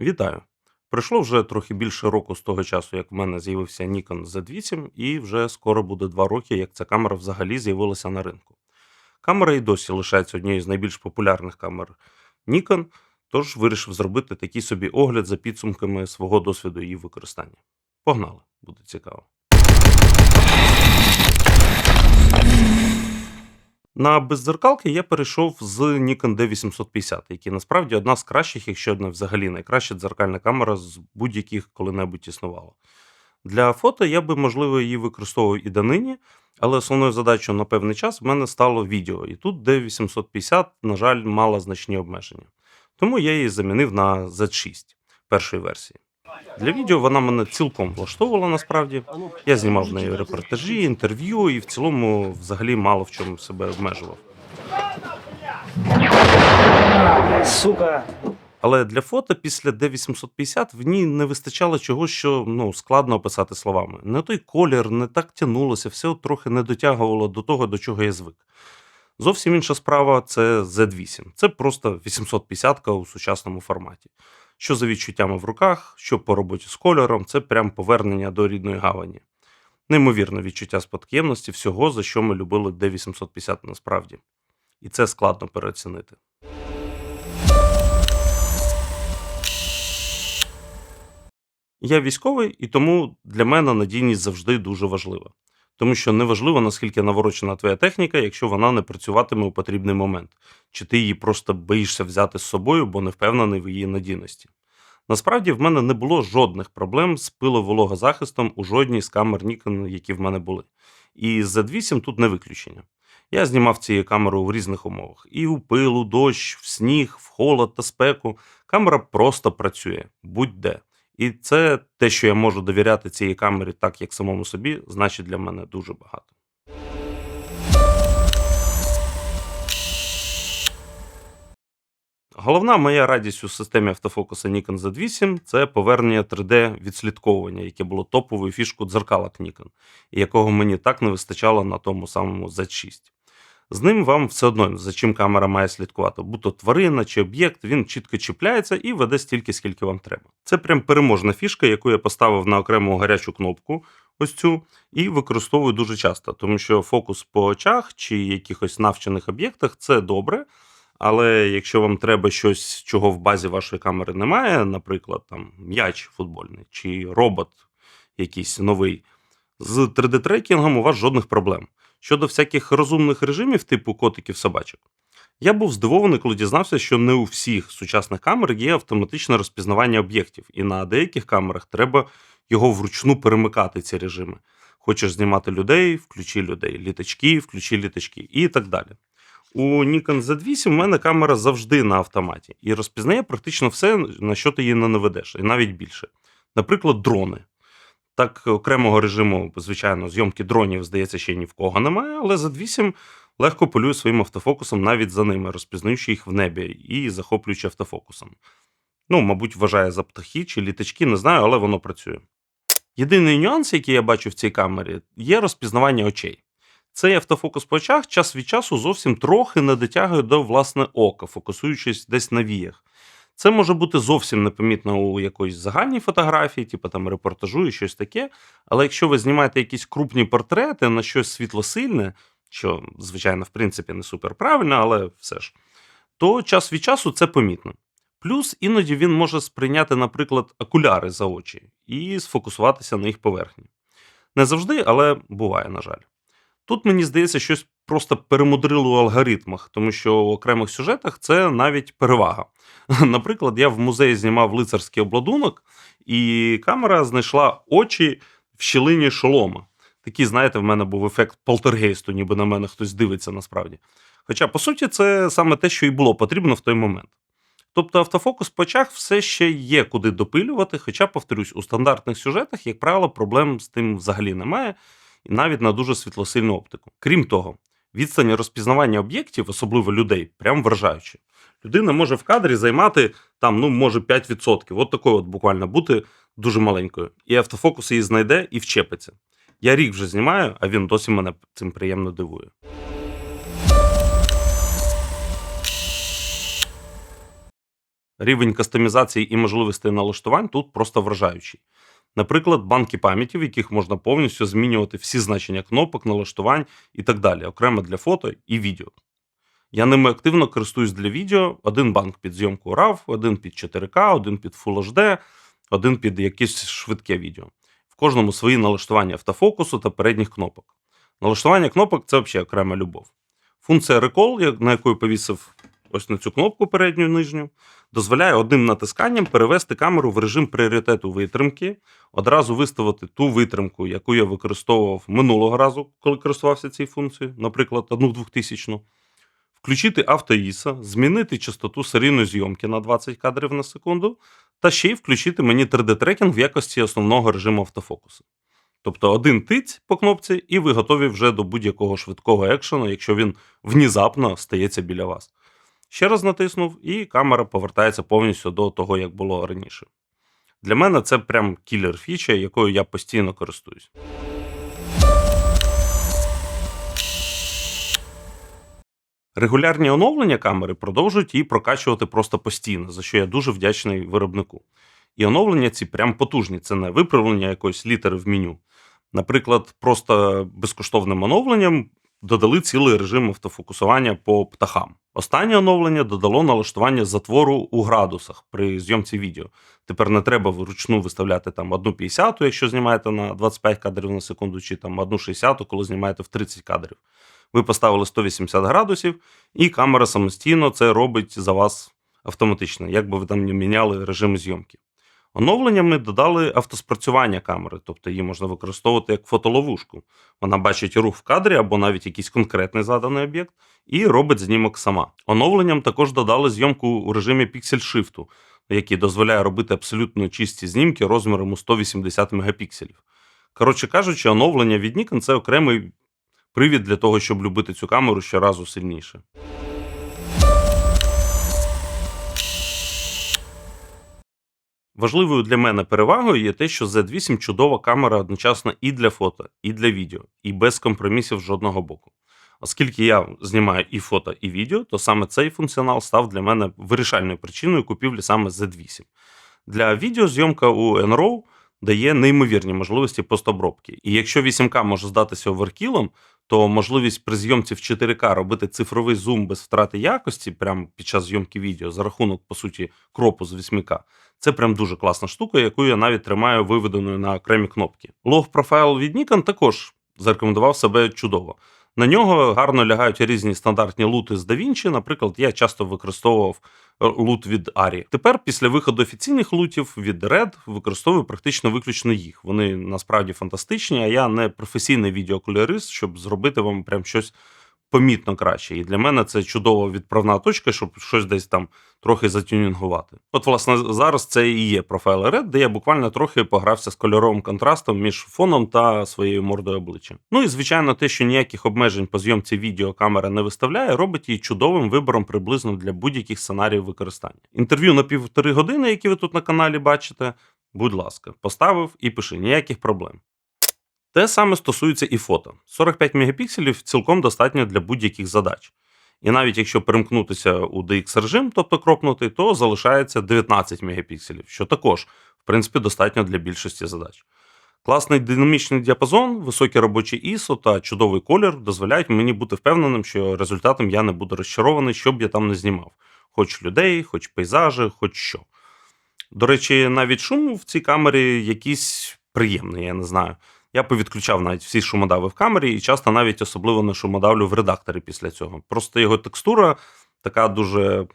Вітаю! Пройшло вже трохи більше року з того часу, як в мене з'явився Nikon Z8, і вже скоро буде два роки, як ця камера взагалі з'явилася на ринку. Камера і досі лишається однією з найбільш популярних камер Nikon, тож вирішив зробити такий собі огляд за підсумками свого досвіду її використання. Погнали, буде цікаво. На беззеркалки я перейшов з Nikon D850, який насправді одна з кращих, якщо не взагалі найкраща дзеркальна камера з будь-яких коли-небудь існувало. Для фото я би, можливо, її використовував і донині, але основною задачею на певний час в мене стало відео, і тут D850, на жаль, мала значні обмеження. Тому я її замінив на Z6 першої версії. Для відео вона мене цілком влаштовувала насправді. Я знімав в неї репортажі, інтерв'ю і в цілому взагалі мало в чому себе обмежував. Сука. Але для фото після D850 в ній не вистачало чогось, що ну, складно описати словами. Не той колір, не так тянулося, все трохи не дотягувало до того, до чого я звик. Зовсім інша справа це Z8. Це просто 850 ка у сучасному форматі. Що за відчуттями в руках, що по роботі з кольором, це прям повернення до рідної гавані. Неймовірне відчуття спадкоємності всього, за що ми любили D850 насправді. І це складно переоцінити. Я військовий, і тому для мене надійність завжди дуже важлива. Тому що неважливо, наскільки наворочена твоя техніка, якщо вона не працюватиме у потрібний момент, чи ти її просто боїшся взяти з собою, бо не впевнений в її надійності. Насправді в мене не було жодних проблем з пиловологозахистом у жодній з камер Nikon, які в мене були. І з Z8 тут не виключення. Я знімав цією камерою в різних умовах: і у пилу, дощ, в сніг, в холод та спеку. Камера просто працює будь-де. І це те, що я можу довіряти цій камері так, як самому собі, значить для мене дуже багато. Головна моя радість у системі автофокуса Nikon Z8 це повернення 3D-відслідковування, яке було топовою фішкою дзеркалок Nikon, і якого мені так не вистачало на тому самому Z6. З ним вам все одно, за чим камера має слідкувати, будь-то тварина чи об'єкт, він чітко чіпляється і веде стільки, скільки вам треба. Це прям переможна фішка, яку я поставив на окрему гарячу кнопку, ось цю, і використовую дуже часто, тому що фокус по очах чи якихось навчених об'єктах це добре. Але якщо вам треба щось, чого в базі вашої камери немає, наприклад, там м'яч футбольний чи робот якийсь новий, з 3D-трекінгом у вас жодних проблем. Щодо всяких розумних режимів, типу котиків собачок, я був здивований, коли дізнався, що не у всіх сучасних камер є автоматичне розпізнавання об'єктів, і на деяких камерах треба його вручну перемикати, ці режими. Хочеш знімати людей, включи людей, літачки, включи літачки і так далі. У Nikon Z8 в мене камера завжди на автоматі і розпізнає практично все, на що ти її не наведеш, і навіть більше. Наприклад, дрони. Так, окремого режиму, звичайно, зйомки дронів, здається, ще ні в кого немає, але Z8 легко полює своїм автофокусом навіть за ними, розпізнаючи їх в небі і захоплюючи автофокусом. Ну, мабуть, вважає за птахи чи літачки, не знаю, але воно працює. Єдиний нюанс, який я бачу в цій камері, є розпізнавання очей. Цей автофокус по очах час від часу зовсім трохи не дотягує до власне ока, фокусуючись десь на віях. Це може бути зовсім непомітно у якоїсь загальній фотографії, типу там репортажу і щось таке. Але якщо ви знімаєте якісь крупні портрети на щось світлосильне, що, звичайно, в принципі, не супер правильно, але все ж, то час від часу це помітно. Плюс іноді він може сприйняти, наприклад, окуляри за очі і сфокусуватися на їх поверхні. Не завжди, але буває, на жаль. Тут мені здається, щось просто перемудрило у алгоритмах, тому що у окремих сюжетах це навіть перевага. Наприклад, я в музеї знімав лицарський обладунок, і камера знайшла очі в щілині шолома. Такий, знаєте, в мене був ефект полтергейсту, ніби на мене хтось дивиться насправді. Хоча, по суті, це саме те, що і було потрібно в той момент. Тобто автофокус по очах все ще є куди допилювати, хоча, повторюсь, у стандартних сюжетах, як правило, проблем з тим взагалі немає, і навіть на дуже світлосильну оптику. Крім того, відстань розпізнавання об'єктів, особливо людей, прям вражаючі. Людина може в кадрі займати там, ну, може, 5%. От такою от буквально бути дуже маленькою. І автофокус її знайде і вчепиться. Я рік вже знімаю, а він досі мене цим приємно дивує. Рівень кастомізації і можливостей налаштувань тут просто вражаючий. Наприклад, банки пам'яті, в яких можна повністю змінювати всі значення кнопок, налаштувань і так далі, окремо для фото і відео. Я ними активно користуюсь для відео. Один банк під зйомку RAW, один під 4К, один під Full HD, один під якесь швидке відео. В кожному свої налаштування автофокусу та передніх кнопок. Налаштування кнопок це взагалі окрема любов. Функція Recall, на яку повісив ось на цю кнопку передню нижню, дозволяє одним натисканням перевести камеру в режим пріоритету витримки, одразу виставити ту витримку, яку я використовував минулого разу, коли користувався цією функцією, наприклад, одну 2000 включити автоїса, змінити частоту серійної зйомки на 20 кадрів на секунду, та ще й включити мені 3D-трекінг в якості основного режиму автофокусу. Тобто один тиць по кнопці, і ви готові вже до будь-якого швидкого екшену, якщо він внезапно стається біля вас. Ще раз натиснув, і камера повертається повністю до того, як було раніше. Для мене це прям кілер фіча, якою я постійно користуюсь. Регулярні оновлення камери продовжують її прокачувати просто постійно, за що я дуже вдячний виробнику. І оновлення ці прям потужні, це не виправлення якоїсь літери в меню. Наприклад, просто безкоштовним оновленням додали цілий режим автофокусування по птахам. Останнє оновлення додало налаштування затвору у градусах при зйомці відео. Тепер не треба вручну виставляти там 1,50, якщо знімаєте на 25 кадрів на секунду, чи там 1,60, коли знімаєте в 30 кадрів. Ви поставили 180 градусів, і камера самостійно це робить за вас автоматично, як би ви там не міняли режим зйомки. Оновленнями додали автоспрацювання камери, тобто її можна використовувати як фотоловушку. Вона бачить рух в кадрі або навіть якийсь конкретний заданий об'єкт і робить знімок сама. Оновленням також додали зйомку у режимі піксель шифту, який дозволяє робити абсолютно чисті знімки розміром у 180 мегапікселів. Коротше кажучи, оновлення від Nikon це окремий привід для того, щоб любити цю камеру щоразу сильніше. Важливою для мене перевагою є те, що Z8 чудова камера одночасно і для фото, і для відео, і без компромісів з жодного боку. Оскільки я знімаю і фото, і відео, то саме цей функціонал став для мене вирішальною причиною купівлі саме Z8. Для відеозйомка у NRAW дає неймовірні можливості постобробки. І якщо 8К може здатися оверкілом, то можливість при зйомці в 4К робити цифровий зум без втрати якості, прямо під час зйомки відео, за рахунок, по суті, кропу з 8К, це прям дуже класна штука, яку я навіть тримаю виведеною на окремі кнопки. Лог профайл від Nikon також зарекомендував себе чудово. На нього гарно лягають різні стандартні лути з DaVinci. Наприклад, я часто використовував лут від Арі. Тепер, після виходу офіційних лутів від Red, використовую практично виключно їх. Вони насправді фантастичні, а я не професійний відеокольорист, щоб зробити вам прям щось помітно краще. І для мене це чудова відправна точка, щоб щось десь там трохи затюнінгувати. От, власне, зараз це і є профайл Red, де я буквально трохи погрався з кольоровим контрастом між фоном та своєю мордою обличчя. Ну і звичайно, те, що ніяких обмежень по зйомці відео камера не виставляє, робить її чудовим вибором приблизно для будь-яких сценаріїв використання. Інтерв'ю на півтори години, які ви тут на каналі бачите. Будь ласка, поставив і пиши, ніяких проблем. Те саме стосується і фото. 45 мегапікселів цілком достатньо для будь-яких задач. І навіть якщо перемкнутися у DX режим, тобто кропнути, то залишається 19 мегапікселів, що також, в принципі, достатньо для більшості задач. Класний динамічний діапазон, високий робочий ISO та чудовий колір дозволяють мені бути впевненим, що результатом я не буду розчарований, що б я там не знімав. Хоч людей, хоч пейзажі, хоч що. До речі, навіть шум в цій камері якийсь приємний, я не знаю. Я повідключав навіть всі шумодави в камері і часто навіть особливо не шумодавлю в редакторі після цього. Просто його текстура така дуже.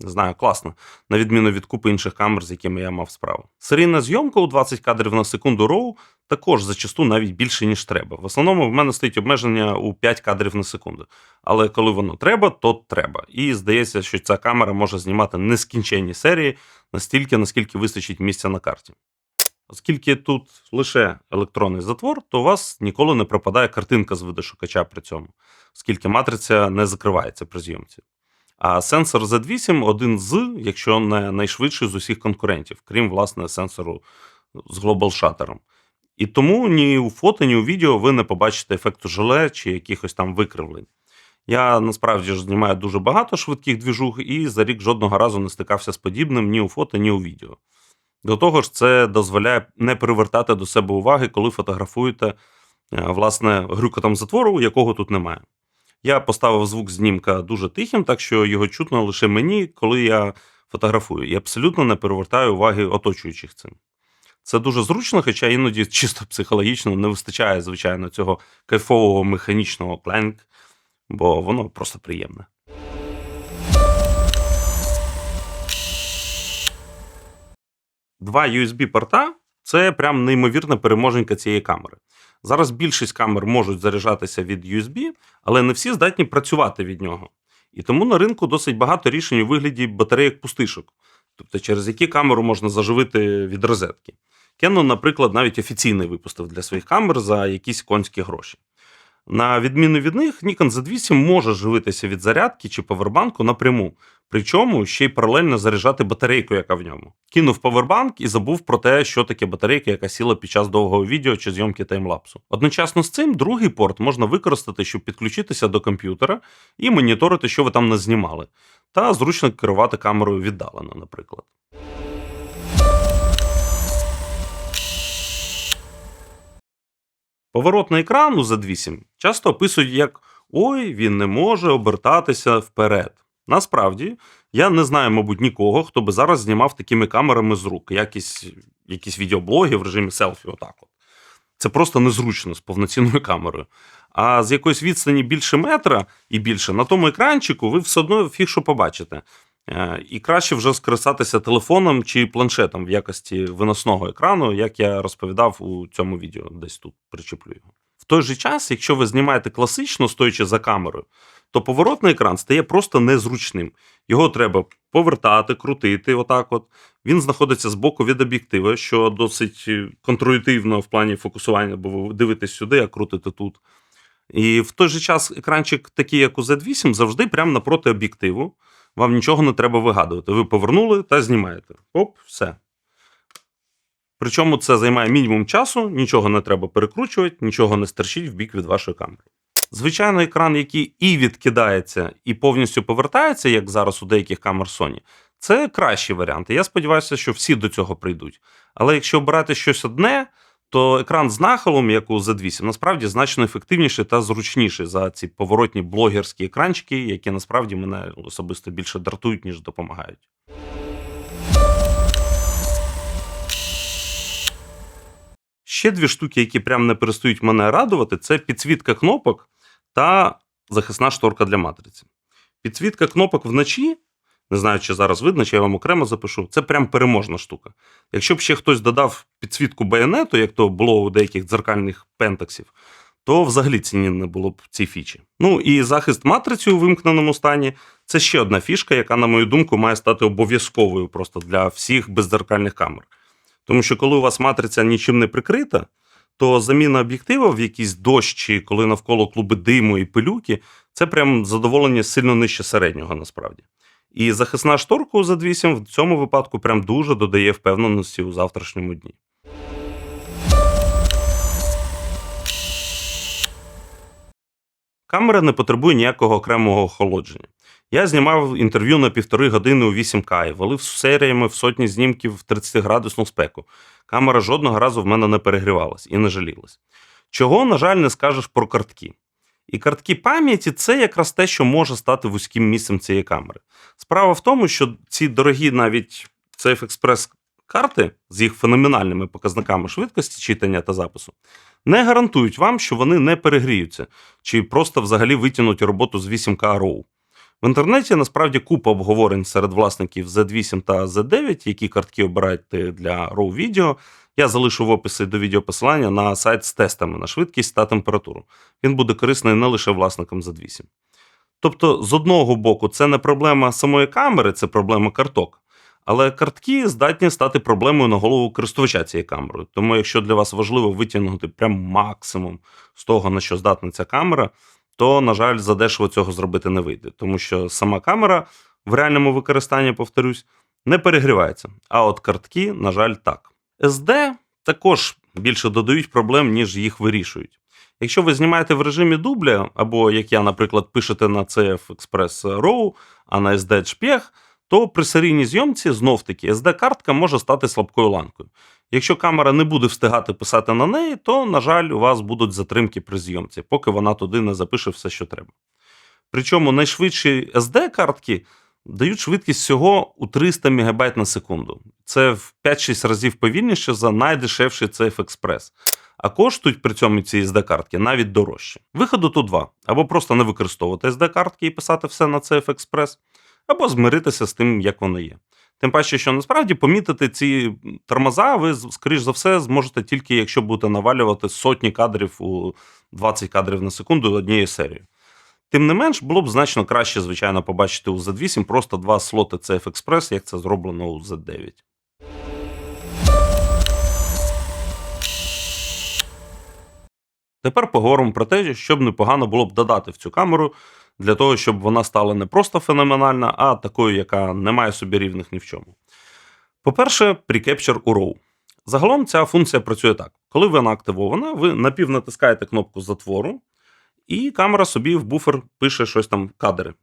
Не знаю, класна, на відміну від купи інших камер, з якими я мав справу. Серійна зйомка у 20 кадрів на секунду RAW також зачасту навіть більше, ніж треба. В основному в мене стоїть обмеження у 5 кадрів на секунду. Але коли воно треба, то треба. І здається, що ця камера може знімати нескінченні серії настільки, наскільки вистачить місця на карті. Оскільки тут лише електронний затвор, то у вас ніколи не пропадає картинка з видошукача при цьому, оскільки матриця не закривається при зйомці. А сенсор Z8 один з, якщо не найшвидший з усіх конкурентів, крім власне сенсору з Global Shutter. І тому ні у фото, ні у відео ви не побачите ефекту желе чи якихось там викривлень. Я насправді ж знімаю дуже багато швидких двіжух і за рік жодного разу не стикався з подібним ні у фото, ні у відео. До того ж, це дозволяє не привертати до себе уваги, коли фотографуєте е, власне грюкотом затвору, якого тут немає. Я поставив звук знімка дуже тихим, так що його чутно лише мені, коли я фотографую, і абсолютно не перевертаю уваги оточуючих цим. Це дуже зручно, хоча іноді чисто психологічно не вистачає, звичайно, цього кайфового механічного кленк, бо воно просто приємне. Два USB-порта це прям неймовірна переможенька цієї камери. Зараз більшість камер можуть заряджатися від USB, але не всі здатні працювати від нього. І тому на ринку досить багато рішень у вигляді батарейок пустишок, тобто через які камеру можна заживити від розетки. Canon, наприклад, навіть офіційний випустив для своїх камер за якісь конські гроші. На відміну від них, Nikon Z8 може живитися від зарядки чи павербанку напряму, причому ще й паралельно заряджати батарейку, яка в ньому. Кинув павербанк і забув про те, що таке батарейка, яка сіла під час довгого відео чи зйомки таймлапсу. Одночасно з цим другий порт можна використати, щоб підключитися до комп'ютера і моніторити, що ви там не знімали, та зручно керувати камерою віддалено, наприклад. Поворотний екран у Z8 часто описують як ой, він не може обертатися вперед. Насправді, я не знаю, мабуть, нікого, хто би зараз знімав такими камерами з рук, якісь, якісь відеоблоги в режимі селфі. Отак от. Це просто незручно з повноцінною камерою. А з якоїсь відстані більше метра і більше на тому екранчику ви все одно фіг що побачите. Е, І краще вже скористатися телефоном чи планшетом в якості виносного екрану, як я розповідав у цьому відео, десь тут причеплю його. В той же час, якщо ви знімаєте класично, стоячи за камерою, то поворотний екран стає просто незручним. Його треба повертати, крутити. Отак от. Він знаходиться збоку від об'єктива, що досить контруїтивно в плані фокусування, бо ви дивитесь сюди, а крутите тут. І в той же час екранчик, такий як у Z8, завжди прямо напроти об'єктиву. Вам нічого не треба вигадувати. Ви повернули та знімаєте. Оп, все. Причому це займає мінімум часу, нічого не треба перекручувати, нічого не стерчить в бік від вашої камери. Звичайно, екран, який і відкидається, і повністю повертається, як зараз у деяких камер Sony, це кращі варіанти. Я сподіваюся, що всі до цього прийдуть. Але якщо обирати щось одне, то екран з нахилом, як у Z8, насправді значно ефективніший та зручніший за ці поворотні блогерські екранчики, які насправді мене особисто більше дратують, ніж допомагають. Ще дві штуки, які прям не перестають мене радувати, це підсвітка кнопок та захисна шторка для матриці. Підсвітка кнопок вночі, не знаю, чи зараз видно, чи я вам окремо запишу, це прям переможна штука. Якщо б ще хтось додав підсвітку байонету, як то було у деяких дзеркальних пентаксів, то взагалі ціні не було б ці фічі. Ну і захист матриці у вимкненому стані це ще одна фішка, яка, на мою думку, має стати обов'язковою просто для всіх бездзеркальних камер. Тому що коли у вас матриця нічим не прикрита, то заміна об'єктива в якийсь дощ, чи коли навколо клуби диму і пилюки, це прям задоволення сильно нижче середнього насправді. І захисна шторка у Z8 в цьому випадку прям дуже додає впевненості у завтрашньому дні. Камера не потребує ніякого окремого охолодження. Я знімав інтерв'ю на півтори години у 8К і валив серіями в сотні знімків в 30-градусну спеку. Камера жодного разу в мене не перегрівалась і не жалілась. Чого, на жаль, не скажеш про картки. І картки пам'яті це якраз те, що може стати вузьким місцем цієї камери. Справа в тому, що ці дорогі навіть CF Express карти з їх феноменальними показниками швидкості читання та запису не гарантують вам, що вони не перегріються, чи просто взагалі витягнуть роботу з 8К RAW. В інтернеті насправді купа обговорень серед власників Z8 та Z9, які картки обираєте для RAW відео. Я залишу в описі до відео посилання на сайт з тестами на швидкість та температуру. Він буде корисний не лише власникам Z8. Тобто, з одного боку, це не проблема самої камери, це проблема карток. Але картки здатні стати проблемою на голову користувача цією камерою. Тому, якщо для вас важливо витягнути прям максимум з того, на що здатна ця камера, то, на жаль, задешево цього зробити не вийде, тому що сама камера в реальному використанні, повторюсь, не перегрівається. А от картки, на жаль, так. SD також більше додають проблем, ніж їх вирішують. Якщо ви знімаєте в режимі дубля, або як я, наприклад, пишете на CF Express RAW, а на SD JPEG, то при серійній зйомці знов таки SD-картка може стати слабкою ланкою. Якщо камера не буде встигати писати на неї, то, на жаль, у вас будуть затримки при зйомці, поки вона туди не запише все, що треба. Причому найшвидші SD-картки дають швидкість всього у 300 МБ на секунду. Це в 5-6 разів повільніше за найдешевший CF Express. А коштують при цьому ці SD-картки навіть дорожче. Виходу тут два: або просто не використовувати SD-картки і писати все на CF Express, або змиритися з тим, як воно є. Тим паче, що насправді помітити ці тормоза ви, скоріш за все, зможете тільки, якщо будете навалювати сотні кадрів у 20 кадрів на секунду однією серією. Тим не менш, було б значно краще, звичайно, побачити у Z8 просто два слоти CF Express, як це зроблено у Z9. Тепер поговоримо про те, що б непогано було б додати в цю камеру для того, щоб вона стала не просто феноменальна, а такою, яка не має собі рівних ні в чому. По-перше, Precapture у RAW. Загалом ця функція працює так: коли вона активована, ви напівнатискаєте кнопку затвору, і камера собі в буфер пише щось там кадри.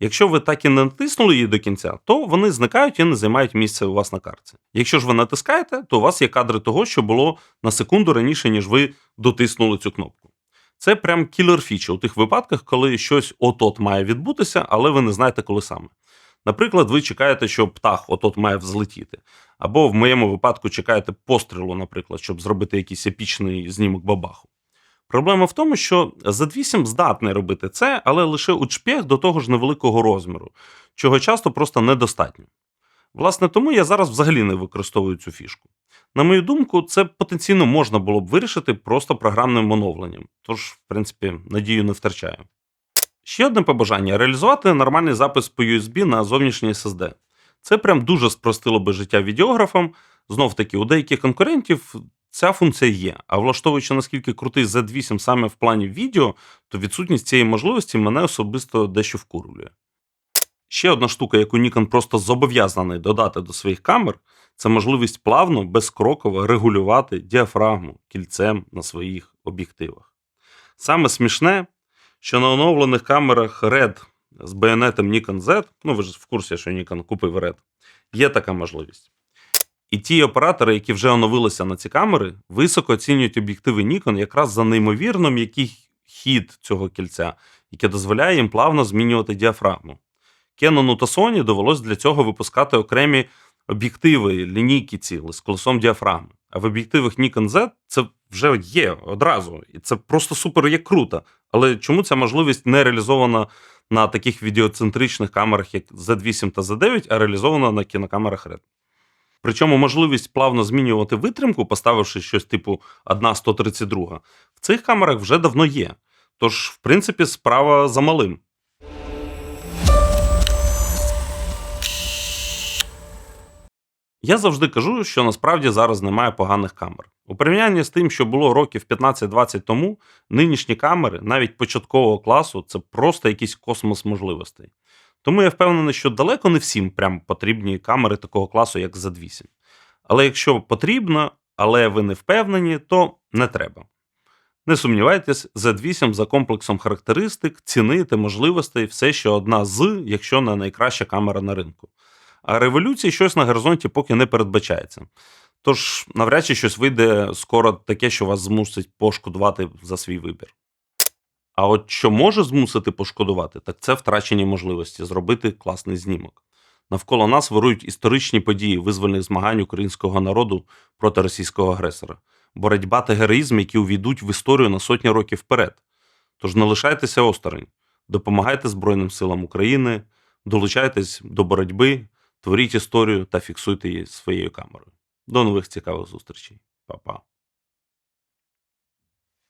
Якщо ви так і не натиснули її до кінця, то вони зникають і не займають місце у вас на картці. Якщо ж ви натискаєте, то у вас є кадри того, що було на секунду раніше, ніж ви дотиснули цю кнопку. Це прям кілер фіча у тих випадках, коли щось от-от має відбутися, але ви не знаєте, коли саме. Наприклад, ви чекаєте, що птах от-от має взлетіти. Або в моєму випадку чекаєте пострілу, наприклад, щоб зробити якийсь епічний знімок бабаху. Проблема в тому, що Z8 здатний робити це, але лише у чпєх до того ж невеликого розміру, чого часто просто недостатньо. Власне, тому я зараз взагалі не використовую цю фішку. На мою думку, це потенційно можна було б вирішити просто програмним оновленням, тож, в принципі, надію не втрачаю. Ще одне побажання реалізувати нормальний запис по USB на зовнішній SSD. Це прям дуже спростило би життя відеографам. Знов таки, у деяких конкурентів ця функція є. А влаштовуючи наскільки крутий Z8 саме в плані відео, то відсутність цієї можливості мене особисто дещо вкурює. Ще одна штука, яку Nikon просто зобов'язаний додати до своїх камер, це можливість плавно, безкроково регулювати діафрагму кільцем на своїх об'єктивах. Саме смішне, що на оновлених камерах RED з байонетом Nikon Z, ну ви ж в курсі, що Nikon купив RED, є така можливість. І ті оператори, які вже оновилися на ці камери, високо оцінюють об'єктиви Nikon якраз за неймовірно м'який хід цього кільця, яке дозволяє їм плавно змінювати діафрагму. Canon та Sony довелось для цього випускати окремі об'єктиви, лінійки ціли з колесом діафрагми. А в об'єктивах Nikon Z це вже є одразу. І це просто супер є круто. Але чому ця можливість не реалізована на таких відеоцентричних камерах, як Z8 та Z9, а реалізована на кінокамерах RED? Причому можливість плавно змінювати витримку, поставивши щось типу 1.132, в цих камерах вже давно є. Тож, в принципі, справа за малим. Я завжди кажу, що насправді зараз немає поганих камер. У порівнянні з тим, що було років 15-20 тому, нинішні камери, навіть початкового класу, це просто якийсь космос можливостей. Тому я впевнений, що далеко не всім прям потрібні камери такого класу, як Z8. Але якщо потрібно, але ви не впевнені, то не треба. Не сумнівайтесь, Z8 за комплексом характеристик, ціни та можливостей все ще одна з, якщо не найкраща камера на ринку. А революції щось на горизонті поки не передбачається. Тож навряд чи щось вийде скоро таке, що вас змусить пошкодувати за свій вибір. А от що може змусити пошкодувати, так це втрачені можливості зробити класний знімок. Навколо нас вирують історичні події визвольних змагань українського народу проти російського агресора, боротьба та героїзм, які увійдуть в історію на сотні років вперед. Тож не лишайтеся осторонь, допомагайте Збройним силам України, долучайтесь до боротьби, творіть історію та фіксуйте її своєю камерою. До нових цікавих зустрічей. Па-па.